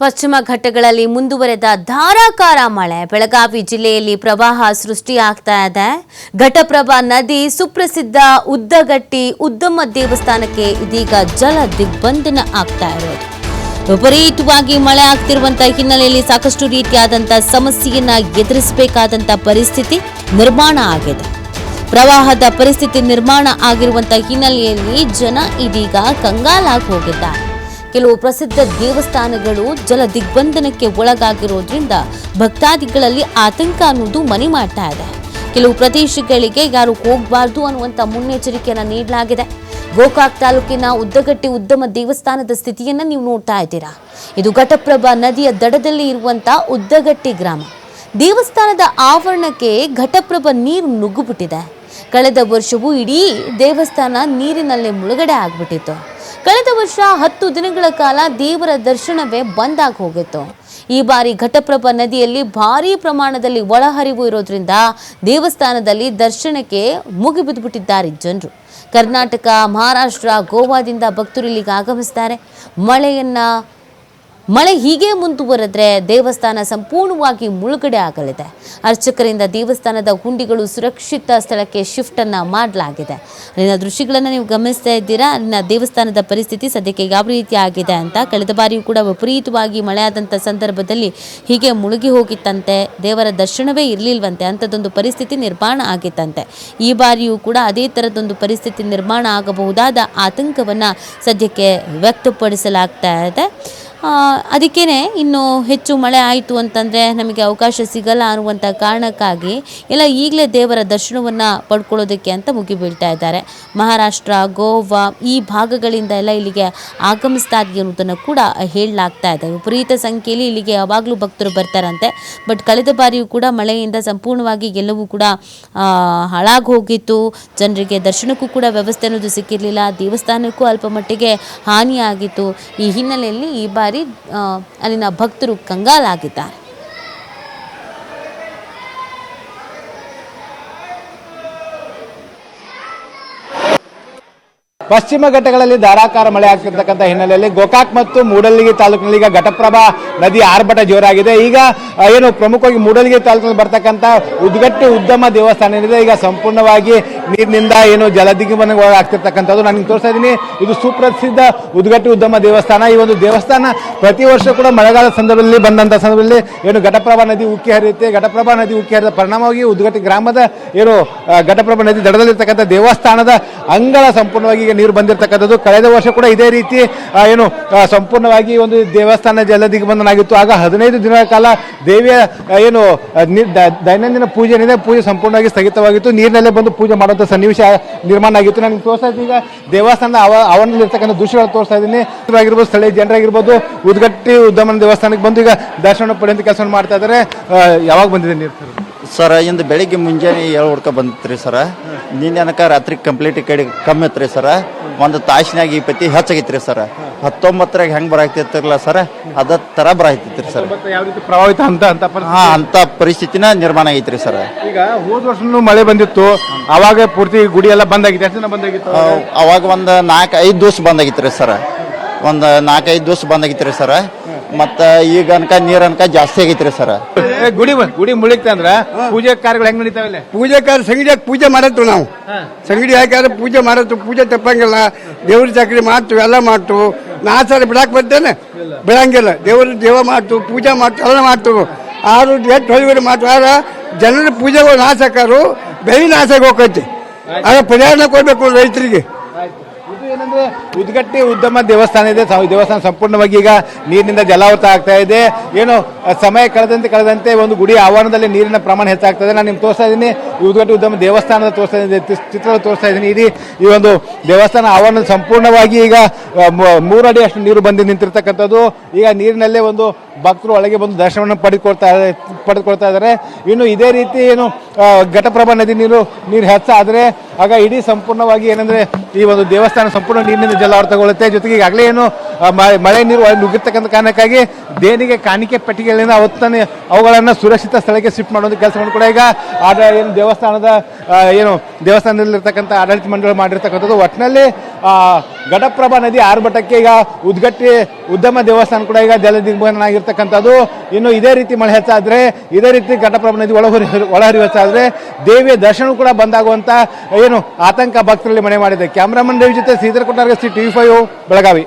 ಪಶ್ಚಿಮ ಘಟ್ಟಗಳಲ್ಲಿ ಮುಂದುವರೆದ ಧಾರಾಕಾರ ಮಳೆ. ಬೆಳಗಾವಿ ಜಿಲ್ಲೆಯಲ್ಲಿ ಪ್ರವಾಹ ಸೃಷ್ಟಿಯಾಗ್ತಾ ಇದೆ. ಘಟಪ್ರಭಾ ನದಿ ಸುಪ್ರಸಿದ್ಧ ಉದ್ದಗಟ್ಟಿ ಉದ್ದಮ ದೇವಸ್ಥಾನಕ್ಕೆ ಇದೀಗ ಜಲ ದಿಗ್ಬಂಧನ ಆಗ್ತಾ ಇರೋದು ವಿಪರೀತವಾಗಿ ಮಳೆ ಆಗ್ತಿರುವಂತ ಹಿನ್ನೆಲೆಯಲ್ಲಿ ಸಾಕಷ್ಟು ರೀತಿಯಾದಂತ ಸಮಸ್ಯೆಯನ್ನ ಎದುರಿಸಬೇಕಾದಂತ ಪರಿಸ್ಥಿತಿ ನಿರ್ಮಾಣ ಆಗಿದೆ. ಪ್ರವಾಹದ ಪರಿಸ್ಥಿತಿ ನಿರ್ಮಾಣ ಆಗಿರುವಂತ ಹಿನ್ನೆಲೆಯಲ್ಲಿ ಜನ ಇದೀಗ ಕಂಗಾಲಾಗಿ ಹೋಗಿದ್ದಾರೆ. ಕೆಲವು ಪ್ರಸಿದ್ಧ ದೇವಸ್ಥಾನಗಳು ಜಲ ದಿಗ್ಬಂಧನಕ್ಕೆ ಒಳಗಾಗಿರೋದ್ರಿಂದ ಭಕ್ತಾದಿಗಳಲ್ಲಿ ಆತಂಕ ಅನ್ನೋದು ಮನೆ ಮಾಡ್ತಾ ಇದೆ. ಕೆಲವು ಪ್ರದೇಶಗಳಿಗೆ ಯಾರು ಹೋಗಬಾರ್ದು ಅನ್ನುವಂಥ ಮುನ್ನೆಚ್ಚರಿಕೆಯನ್ನು ನೀಡಲಾಗಿದೆ. ಗೋಕಾಕ್ ತಾಲೂಕಿನ ಉದ್ದಗಟ್ಟಿ ಉದ್ದಮ ದೇವಸ್ಥಾನದ ಸ್ಥಿತಿಯನ್ನು ನೀವು ನೋಡ್ತಾ ಇದ್ದೀರಾ. ಇದು ಘಟಪ್ರಭಾ ನದಿಯ ದಡದಲ್ಲಿ ಇರುವಂಥ ಉದ್ದಗಟ್ಟಿ ಗ್ರಾಮ. ದೇವಸ್ಥಾನದ ಆವರಣಕ್ಕೆ ಘಟಪ್ರಭ ನೀರು ನುಗ್ಗುಬಿಟ್ಟಿದೆ. ಕಳೆದ ವರ್ಷವೂ ಇಡೀ ದೇವಸ್ಥಾನ ನೀರಿನಲ್ಲೇ ಮುಳುಗಡೆ ಆಗ್ಬಿಟ್ಟಿತ್ತು. ಕಳೆದ ವರ್ಷ ಹತ್ತು ದಿನಗಳ ಕಾಲ ದೇವರ ದರ್ಶನವೇ ಬಂದಾಗ ಹೋಗಿತ್ತು. ಈ ಬಾರಿ ಘಟಪ್ರಭಾ ನದಿಯಲ್ಲಿ ಭಾರೀ ಪ್ರಮಾಣದಲ್ಲಿ ಒಳಹರಿವು ಇರೋದ್ರಿಂದ ದೇವಸ್ಥಾನದಲ್ಲಿ ದರ್ಶನಕ್ಕೆ ಮುಗಿಬಿದ್ದುಬಿಟ್ಟಿದ್ದಾರೆ ಜನರು. ಕರ್ನಾಟಕ, ಮಹಾರಾಷ್ಟ್ರ, ಗೋವಾದಿಂದ ಭಕ್ತರು ಇಲ್ಲಿಗೆ ಆಗಮಿಸ್ತಾರೆ. ಮಳೆಯನ್ನ ಮಳೆ ಹೀಗೆ ಮುಂದುವರೆದ್ರೆ ದೇವಸ್ಥಾನ ಸಂಪೂರ್ಣವಾಗಿ ಮುಳುಗಡೆ ಆಗಲಿದೆ. ಅರ್ಚಕರಿಂದ ದೇವಸ್ಥಾನದ ಹುಂಡಿಗಳು ಸುರಕ್ಷಿತ ಸ್ಥಳಕ್ಕೆ ಶಿಫ್ಟ್ ಅನ್ನ ಮಾಡಲಾಗಿದೆ. ಅಲ್ಲಿನ ದೃಶ್ಯಗಳನ್ನು ನೀವು ಗಮನಿಸ್ತಾ ಇದ್ದೀರಾ? ಅಲ್ಲಿನ ದೇವಸ್ಥಾನದ ಪರಿಸ್ಥಿತಿ ಸದ್ಯಕ್ಕೆ ಯಾವ ರೀತಿ ಆಗಿದೆ ಅಂತ ಕಳೆದ ಬಾರಿಯೂ ಕೂಡ ವಿಪರೀತವಾಗಿ ಮಳೆ ಸಂದರ್ಭದಲ್ಲಿ ಹೀಗೆ ಮುಳುಗಿ ಹೋಗಿತ್ತಂತೆ. ದೇವರ ದರ್ಶನವೇ ಇರಲಿಲ್ವಂತೆ, ಅಂಥದ್ದೊಂದು ಪರಿಸ್ಥಿತಿ ನಿರ್ಮಾಣ ಆಗಿತ್ತಂತೆ. ಈ ಬಾರಿಯೂ ಕೂಡ ಅದೇ ಥರದೊಂದು ಪರಿಸ್ಥಿತಿ ನಿರ್ಮಾಣ ಆಗಬಹುದಾದ ಆತಂಕವನ್ನು ಸದ್ಯಕ್ಕೆ ವ್ಯಕ್ತಪಡಿಸಲಾಗ್ತಾ ಇದೆ. ಅದಕ್ಕೇ ಇನ್ನು ಹೆಚ್ಚು ಮಳೆ ಆಯಿತು ಅಂತಂದರೆ ನಮಗೆ ಅವಕಾಶ ಸಿಗಲ್ಲ ಅನ್ನುವಂಥ ಕಾರಣಕ್ಕಾಗಿ ಎಲ್ಲ ಈಗಲೇ ದೇವರ ದರ್ಶನವನ್ನು ಪಡ್ಕೊಳ್ಳೋದಕ್ಕೆ ಅಂತ ಮುಗಿಬೀಳ್ತಾ ಇದ್ದಾರೆ. ಮಹಾರಾಷ್ಟ್ರ, ಗೋವಾ ಈ ಭಾಗಗಳಿಂದ ಎಲ್ಲ ಇಲ್ಲಿಗೆ ಆಗಮಿಸ್ತಾ ಇದೆ ಅನ್ನೋದನ್ನು ಕೂಡ ಹೇಳಲಾಗ್ತಾ ಇದೆ. ವಿಪರೀತ ಸಂಖ್ಯೆಯಲ್ಲಿ ಇಲ್ಲಿಗೆ ಯಾವಾಗಲೂ ಭಕ್ತರು ಬರ್ತಾರಂತೆ. ಬಟ್ ಕಳೆದ ಬಾರಿಯೂ ಕೂಡ ಮಳೆಯಿಂದ ಸಂಪೂರ್ಣವಾಗಿ ಎಲ್ಲವೂ ಕೂಡ ಹಾಳಾಗಿ ಹೋಗಿತ್ತು ಜನರಿಗೆ ದರ್ಶನಕ್ಕೂ ಕೂಡ ವ್ಯವಸ್ಥೆ ಅನ್ನೋದು ಸಿಕ್ಕಿರಲಿಲ್ಲ. ದೇವಸ್ಥಾನಕ್ಕೂ ಅಲ್ಪ ಮಟ್ಟಿಗೆ ಹಾನಿಯಾಗಿತ್ತು. ಈ ಹಿನ್ನೆಲೆಯಲ್ಲಿ ಈ ಬಾರಿ ಆ, ಅಲ್ಲಿನ ಭಕ್ತರು ಕಂಗಾಲಾಗಿದ್ದಾರೆ. ಪಶ್ಚಿಮ ಘಟ್ಟಗಳಲ್ಲಿ ಧಾರಾಕಾರ ಮಳೆ ಆಗ್ತಿರ್ತಕ್ಕಂಥ ಹಿನ್ನೆಲೆಯಲ್ಲಿ ಗೋಕಾಕ್ ಮತ್ತು ಮೂಡಲಗಿ ತಾಲೂಕಿನಲ್ಲಿ ಈಗ ಘಟಪ್ರಭಾ ನದಿ ಆರ್ಭಟ ಜೋರಾಗಿದೆ. ಈಗ ಏನು ಪ್ರಮುಖವಾಗಿ ಮೂಡಲಗಿ ತಾಲೂಕಿನಲ್ಲಿ ಬರ್ತಕ್ಕಂಥ ಉದ್ಗಟ್ಟಿ ಉದ್ದಮ ದೇವಸ್ಥಾನ ಏನಿದೆ ಈಗ ಸಂಪೂರ್ಣವಾಗಿ ನೀರಿನಿಂದ ಏನು ಜಲದಿಗಮನ ಆಗ್ತಿರ್ತಕ್ಕಂಥದ್ದು ನಾನು ನಿಮ್ಗೆ ತೋರಿಸ್ತಾ ಇದ್ದೀನಿ. ಇದು ಸುಪ್ರಸಿದ್ಧ ಉದ್ಗಟ್ಟಿ ಉದ್ದಮ ದೇವಸ್ಥಾನ. ಈ ಒಂದು ದೇವಸ್ಥಾನ ಪ್ರತಿ ವರ್ಷ ಕೂಡ ಮಳೆಗಾಲದ ಸಂದರ್ಭದಲ್ಲಿ ಬಂದಂಥ ಸಂದರ್ಭದಲ್ಲಿ ಏನು ಘಟಪ್ರಭಾ ನದಿ ಉಕ್ಕಿ ಹರಿಯುತ್ತೆ. ಘಟಪ್ರಭಾ ನದಿ ಉಕ್ಕಿ ಹರಿದ ಪರಿಣಾಮವಾಗಿ ಉದ್ಗಟ್ಟಿ ಗ್ರಾಮದ ಏನು ಘಟಪ್ರಭಾ ನದಿ ದಡದಲ್ಲಿರ್ತಕ್ಕಂಥ ದೇವಸ್ಥಾನದ ಅಂಗಳ ಸಂಪೂರ್ಣವಾಗಿ ನೀರು ಬಂದಿರತಕ್ಕಂಥದ್ದು. ಕಳೆದ ವರ್ಷ ಕೂಡ ಇದೇ ರೀತಿ ಏನು ಸಂಪೂರ್ಣವಾಗಿ ಒಂದು ದೇವಸ್ಥಾನ ಜಲ ದಿಗ್ಬಂಧನ ಆಗಿತ್ತು ಆಗ ಹದಿನೈದು ದಿನಗಳ ಕಾಲ ದೇವಿಯ ಏನು ದೈನಂದಿನ ಪೂಜೆ ಪೂಜೆ ಸಂಪೂರ್ಣವಾಗಿ ಸ್ಥಗಿತವಾಗಿತ್ತು. ನೀರಿನಲ್ಲೇ ಬಂದು ಪೂಜೆ ಮಾಡುವಂಥ ಸನ್ನಿವೇಶ ನಿರ್ಮಾಣ ಆಗಿತ್ತು. ನಾನು ನಿಮ್ಗೆ ತೋರಿಸ್ತಾ ಇದ್ದೀನಿ ಈಗ ದೇವಸ್ಥಾನದ ಆವ ಆವರಣದಲ್ಲಿರ್ತಕ್ಕಂಥ ದೃಶ್ಯಗಳು ತೋರಿಸ್ತಾ ಇದ್ದೀನಿ. ಆಗಿರ್ಬೋದು ಸ್ಥಳೀಯ ಜನರಾಗಿರ್ಬೋದು ಉದ್ಗಟ್ಟಿ ಉದ್ದಮನ ದೇವಸ್ಥಾನಕ್ಕೆ ಬಂದು ಈಗ ದರ್ಶನ ಪಡೆಯುವಂಥ ಕೆಲಸ ಮಾಡ್ತಾ ಇದ್ದಾರೆ. ಯಾವಾಗ ಬಂದಿದೆ ನೀರು ಸರ್, ಇಂದು ಬೆಳಿಗ್ಗೆ ಮುಂಜಾನೆ ಏಳು ಹುಡ್ಕ ಬಂದಿತ್ರಿ ಸರ್. ನಿನ್ನೆ ಅನಕ ರಾತ್ರಿ ಕಂಪ್ಲೀಟ್ ಕಡೆ ಕಮ್ಮಿ ಇತ್ರಿ ಸರ್. ಒಂದು ತಾಸಿನಾಗ ಈ ಪತಿ ರೀ ಸರ್. ಹತ್ತೊಂಬತ್ತರಾಗ ಹೆಂಗ್ ಬರಾಕ್ತಿರ್ತಿರಲ್ಲ ಸರ್? ಅದ ತರ ಬರಾಕ್ತಿತ್ರಿ ಸರ್. ಮತ್ತೆ ಯಾವ ರೀತಿ ಪ್ರಭಾವಿತ ಅಂತ ಅಂತ ಪರಿಸ್ಥಿತಿ? ಹಾ ಅಂತ ಪರಿಸ್ಥಿತಿನ ನಿರ್ಮಾಣ ಆಗೈತ್ರಿ ಸರ್. ಈಗ ಹೋದ ವರ್ಷನೂ ಮಳೆ ಬಂದಿತ್ತು. ಅವಾಗ ಪೂರ್ತಿ ಗುಡಿ ಎಲ್ಲ ಬಂದಾಗಿತ್ತು ಎಷ್ಟು ದಿನ ಬಂದಾಗಿತ್ತು ಅವಾಗ? ಒಂದು ನಾಲ್ಕು ಐದು ದಿವಸ ಬಂದಾಗಿತ್ರಿ ಸರ್. ಒಂದು ನಾಲ್ಕೈದು ದಿವಸ ಬಂದಾಗಿತ್ರಿ ಸರ್. ಮತ್ತ ಈಗ ಅನ್ಕ ನೀರ್ ಅನ್ಕ ಜಾಸ್ತಿ ಆಗೈತ್ರಿ ಸರ್. ಏ, ಗುಡಿ ಗುಡಿ ಮುಳಿಕ್ತ ಅಂದ್ರ ಪೂಜೆ ಕಾರ್ಯಗಳು ಹೆಂಗ್ ನಡೀತಾವಲ್ಲ ಪೂಜೆಕಾರ ಸಂಗಡಿಯಾಗ ಪೂಜೆ ಮಾಡತ್ತು ನಾವು? ಸಂಗಡಿ ಹಾಕಿದ್ರೆ ಪೂಜೆ ಮಾಡತ್ತು ಪೂಜೆ ತಪ್ಪಂಗಿಲ್ಲ. ದೇವ್ರ ಚಾಕ್ರಿ ಮಾಡ್ತು ಎಲ್ಲ ಮಾಡ್ತು. ನಾ ಸರ್ ಬಿಡಾಕ್ ಬರ್ತೇನೆ ಬಿಡಂಗಿಲ್ಲ. ದೇವರು ದೇವ ಮಾಡ್ತು ಪೂಜೆ ಮಾಡ್ತು ಎಲ್ಲ ಮಾಡ್ತು ಆರು ಎಷ್ಟು ಹೊಲಿವರೆ ಮಾಡ್ತು ಆಗ ಜನರ ಪೂಜೆಗಳು ನಾಶಕರು ಹಾಕಾರು ನಾಶಕ್ಕೆ ಹೋಗ್ತೈತಿ ಹೋಗೈತಿ ಆಗ ಪರಿಹಾರ ಕೊಡ್ಬೇಕು ರೈತರಿಗೆ. ಇದು ಏನಂದ್ರೆ ಉದ್ಗಟ್ಟಿ ಉದ್ದಮ ದೇವಸ್ಥಾನ ಇದೆ. ದೇವಸ್ಥಾನ ಸಂಪೂರ್ಣವಾಗಿ ಈಗ ನೀರಿನಿಂದ ಜಲಾವೃತ ಆಗ್ತಾ ಇದೆ. ಏನು ಸಮಯ ಕಳೆದಂತೆ ಕಳೆದಂತೆ ಒಂದು ಗುಡಿ ಆವರಣದಲ್ಲಿ ನೀರಿನ ಪ್ರಮಾಣ ಹೆಚ್ಚಾಗ್ತಾ ಇದೆ. ನಾನು ನಿಮ್ಗೆ ತೋರಿಸ್ತಾ ಇದ್ದೀನಿ, ಈ ಉದ್ಗಟ್ಟಿ ಉದ್ದಮ ದೇವಸ್ಥಾನದ ತೋರಿಸ್ತಾ ಇದ್ದೀನಿ ಚಿತ್ರ ತೋರಿಸ್ತಾ ಇದ್ದೀನಿ. ಇಡೀ ಈ ಒಂದು ದೇವಸ್ಥಾನ ಆವರಣ ಸಂಪೂರ್ಣವಾಗಿ ಈಗ ಮೂರಡಿ ಅಷ್ಟು ನೀರು ಬಂದು ನಿಂತಿರ್ತಕ್ಕಂಥದ್ದು. ಈಗ ನೀರಿನಲ್ಲೇ ಒಂದು ಭಕ್ತರು ಒಳಗೆ ಬಂದು ದರ್ಶನವನ್ನು ಪಡೆದುಕೊಳ್ತಾ ಪಡೆದುಕೊಳ್ತಾ ಇದ್ದಾರೆ. ಇನ್ನು ಇದೇ ರೀತಿ ಏನು ಘಟಪ್ರಭಾ ನದಿ ನೀರು ನೀರು ಹೆಚ್ಚಾದರೆ, ಆಗ ಇಡೀ ಸಂಪೂರ್ಣವಾಗಿ ಏನಂದರೆ ಈ ಒಂದು ದೇವಸ್ಥಾನ ಸಂಪೂರ್ಣ ನೀರಿನಿಂದ ಜಲಾವೃತಗೊಳ್ಳುತ್ತೆ ಜೊತೆಗೆ ಈಗಾಗಲೇ ಏನು ಮಳೆ ನೀರು ನುಗ್ಗಿರ್ತಕ್ಕಂಥ ಕಾರಣಕ್ಕಾಗಿ ದೇನಿಗೆ ಕಾಣಿಕೆ ಪೆಟ್ಟಿಗೆಗಳಿಂದ ಅವತ್ತನೇ ಅವುಗಳನ್ನು ಸುರಕ್ಷಿತ ಸ್ಥಳಕ್ಕೆ ಶಿಫ್ಟ್ ಮಾಡುವಂಥ ಕೆಲಸವನ್ನು ಕೂಡ ಈಗ ಆದ ಏನು ದೇವಸ್ಥಾನದ ಏನು ದೇವಸ್ಥಾನದಲ್ಲಿರ್ತಕ್ಕಂಥ ಆಡಳಿತ ಮಂಡಳಿ ಮಾಡಿರ್ತಕ್ಕಂಥದ್ದು. ಒಟ್ಟಿನಲ್ಲಿ ಘಟಪ್ರಭಾ ನದಿ ಆರ್ಭಟಕ್ಕೆ ಈಗ ಉದ್ಗಟ್ಟಿ ಉದ್ಯಮ ದೇವಸ್ಥಾನ ಕೂಡ ಈಗ ಜಲ ಆಗಿರ್ತಕ್ಕಂಥದ್ದು ಇನ್ನು ಇದೇ ರೀತಿ ಮಳೆ ಹೆಚ್ಚಾದರೆ, ಇದೇ ರೀತಿ ಘಟಪ್ರಭಾ ನದಿ ಒಳಹರಿ, ಒಳಹರಿವು ಹೆಚ್ಚಾದರೆ ದೇವಿಯ ದರ್ಶನ ಕೂಡ ಬಂದಾಗುವಂತ ಏನು ಆತಂಕ ಭಕ್ತರಲ್ಲಿ ಮನೆ ಮಾಡಿದೆ. ಕ್ಯಾಮ್ರಾಮನ್ ದೇವಿ ಜೊತೆ ಸೀತರ ಕೊಟ್ಟಾರ್ಗ ಸಿ ಟಿವಿ ಫೈವ್, ಬೆಳಗಾವಿ.